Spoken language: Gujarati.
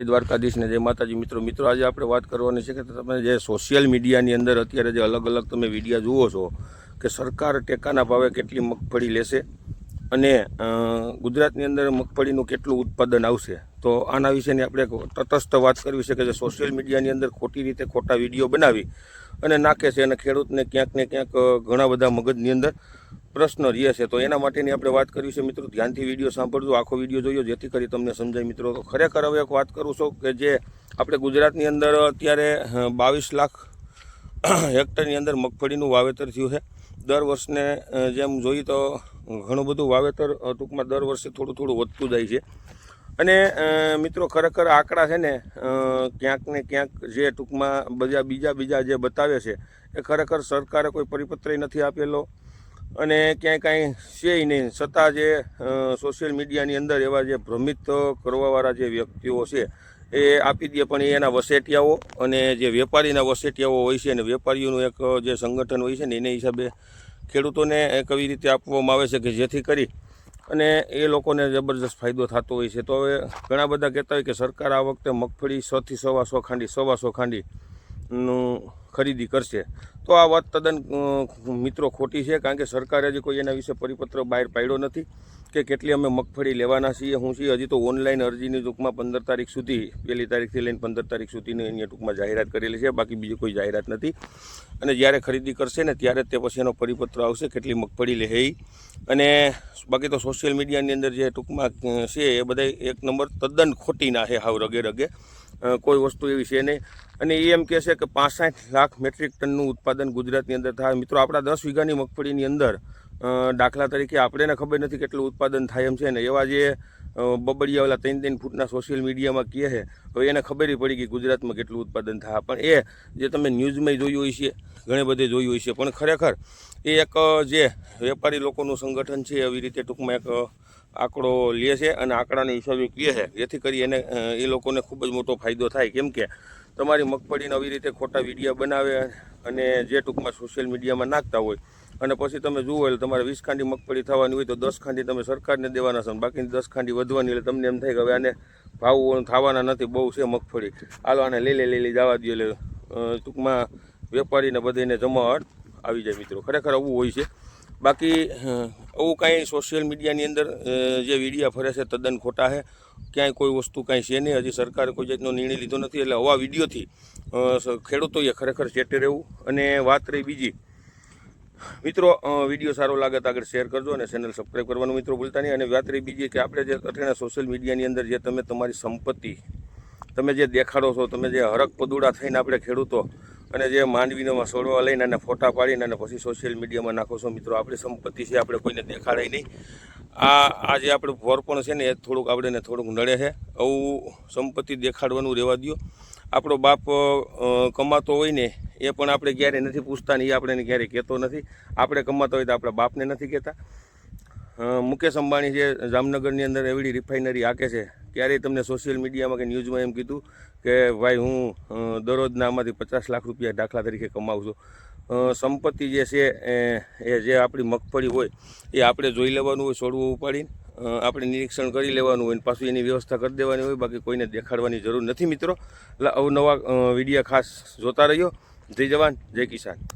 દ્વારકાધીશને જય માતાજી મિત્રો મિત્રો, આજે આપણે વાત કરવાની છે કે તમે જે સોશિયલ મીડિયાની અંદર અત્યારે જે અલગ અલગ તમે વિડીયા જુઓ છો કે સરકાર ટેકાના ભાવે કેટલી મગફળી લેશે અને ગુજરાતની અંદર મગફળીનું કેટલું ઉત્પાદન આવશે. તો આના વિશેની આપણે તટસ્થ વાત કરવી છે કે જે સોશિયલ મીડિયાની અંદર ખોટી રીતે ખોટા વીડિયો બનાવી અને નાખે છે અને ખેડૂતને ક્યાંક ને ક્યાંક ઘણા બધા મગજની અંદર પ્રશ્ન રહે છે. તો એના માટેની આપણે વાત કરવી છે મિત્રો. ધ્યાનથી વીડિયો સાંભળજો, આખો વીડિયો જોયો, જેથી કરી તમને સમજાય. મિત્રો, તો ખરેખર હવે એક વાત કરું છું કે જે આપણે ગુજરાતની અંદર અત્યારે બાવીસ લાખ હેક્ટરની અંદર મગફળીનું વાવેતર થયું છે. દર વર્ષને જેમ જોઈએ તો ઘણું બધું વાવેતર ટૂંકમાં દર વર્ષે થોડું થોડું વધતું જાય છે. અને મિત્રો, ખરેખર આંકડા છે ને ક્યાંક ને ક્યાંક જે ટૂંકમાં બધા બીજા બીજા જે બતાવે છે, એ ખરેખર સરકારે કોઈ પરિપત્ર નથી આપેલો. અને ક્યાંય કાંઈ છે નહીં. છતાં જે સોશિયલ મીડિયાની અંદર એવા જે ભ્રમિત કરવાવાળા જે વ્યક્તિઓ છે, એ આપી દે પણ એના વસેટિયાઓ અને જે વેપારીના વસેટિયાઓ હોય છે અને વેપારીઓનું એક જે સંગઠન હોય છે ને એને હિસાબે ખેડૂતોને કઈ રીતે આપવામાં આવે છે કે જેથી કરી અને એ લોકોને જબરજસ્ત ફાયદો થતો હોય છે. તો હવે ઘણા બધા કહેતા હોય કે સરકાર આ વખતે મગફળી સોથી સવા સો ખાંડી, સવા સો ખાંડી નું ખરીદી કરશે. તો આ વાત તદ્દન મિત્રો ખોટી છે, કારણ કે સરકારે હજી કોઈ એના વિશે પરિપત્ર બહાર પાડ્યો નથી કે કેટલી અમે મગફળી લેવાના છીએ, હું છીએ. હજી તો ઓનલાઈન અરજીની ટૂંકમાં પંદર તારીખ સુધી, પહેલી તારીખથી લઈને પંદર તારીખ સુધીની એની ટૂંકમાં જાહેરાત કરેલી છે. બાકી બીજી કોઈ જાહેરાત નથી. અને જ્યારે ખરીદી કરશે ને, ત્યારે તે પછી એનો પરિપત્ર આવશે કેટલી મગફળી લે અને બાકી તો સોશિયલ મીડિયાની અંદર જે ટૂંકમાં છે એ બધા એક નંબર તદ્દન ખોટી ના છે હાવ રગે રગે. કોઈ વસ્તુ એવી છે નહીં. અને એ એમ કહે છે કે પાસઠ લાખ મેટ્રિક ટનનું ઉત્પાદન ગુજરાતની અંદર થાય. મિત્રો, આપણા દસ વીઘાની મગફળીની અંદર દાખલા તરીકે આપણને ખબર નથી કેટલું ઉત્પાદન થાય એમ છે ને. એવા જે બબડિયા ત્રણ ત્રણ ફૂટના સોશિયલ મીડિયામાં કહે છે હવે એને ખબર પડી કે ગુજરાતમાં કેટલું ઉત્પાદન થાય. પણ એ જે તમે ન્યૂઝમાં જોયું હોય છે, ઘણે બધે જોયું હોય છે, પણ ખરેખર એ એક, જે વેપારી લોકોનું સંગઠન છે એવી રીતે ટૂંકમાં એક આંકડો લે છે અને આંકડાને હિસાબે કહે છે. જેથી કરી એને એ લોકોને ખૂબ જ મોટો ફાયદો થાય. કેમ કે તમારી મગફળીને આવી રીતે ખોટા વીડિયો બનાવે અને જે ટૂંકમાં સોશિયલ મીડિયામાં નાખતા હોય અને પછી તમે જુઓ એટલે તમારે વીસ ખાંડી મગફળી થવાની હોય તો દસ ખાંડી તમે સરકારને દેવાના છો બાકીની દસ ખાંડી વધવાની એટલે તમને એમ થાય કે હવે આને ભાવ થવાના નથી, બહુ છે મગફળી. હાલો આને લઈ લે, લઈ લઈ જવા દે એટલે ટૂંકમાં વેપારીને બધાને જમાવટ આવી જાય મિત્રો. ખરેખર આવું હોય છે. બાકી આવું કાંઈ સોશિયલ મીડિયાની અંદર જે વિડીયા ફરે છે, તદ્દન ખોટા છે. ક્યાંય કોઈ વસ્તુ કાંઈ છે નહીં. હજી સરકારે કોઈ જાતનો નિર્ણય લીધો નથી. એટલે આવા વિડીયોથી ખેડૂતોએ ખરેખર ચેટે રહેવું. અને વાત રહી બીજી. મિત્રો વીડિયો સારો લાગે તો આગળ શેર કરજો અને ચેનલ સબસ્ક્રાઈબ કરવાનું મિત્રો ભૂલતા નહીં. અને વાત રહી બીજી કે આપણે જે અત્યારે સોશિયલ મીડિયાની અંદર જે તમે તમારી સંપત્તિ, તમે જે દેખાડો છો, તમે જે હરક પદુડા થઈને આપણે ખેડૂતો અને જે માંડવીનો સોડવા લઈને અને ફોટા પાડીને અને પછી સોશિયલ મીડિયામાં નાખો છો મિત્રો, આપણી સંપત્તિ છે, આપણે કોઈને દેખાડાય નહીં. આ આ જે આપણું ભોરપણ છે ને, એ થોડુંક આપણે થોડુંક નડે છે. આવું સંપત્તિ દેખાડવાનું રહેવા દો આપણો બાપ કમાતો હોય ને, એ પણ આપણે ક્યારેય નથી પૂછતા ને એ આપણે ક્યારેય કહેતો નથી. આપણે કમાતા હોય તો આપણા બાપને નથી કહેતા. મુકેશ અંબાણી જે જામનગરની અંદર એવડી રિફાઇનરી આકે છે. ક્યારેય તમને સોશિયલ મીડિયામાં કે ન્યૂઝમાં એમ કીધું કે ભાઈ હું દરરોજના આમાંથી પચાસ લાખ રૂપિયા દાખલા તરીકે કમાવું છું. સંપત્તિ જે છે, એ જે આપણી મગફળી હોય, એ આપણે જોઈ લેવાનું હોય, છોડવું ઉપાડીને આપણે નિરીક્ષણ કરી લેવાનું હોય પાછું એની વ્યવસ્થા કરી દેવાની હોય, બાકી કોઈને દેખાડવાની જરૂર નથી મિત્રો. એટલે અવનવા વિડીયા ખાસ જોતા રહ્યો જય જવાન, જય કિસાન.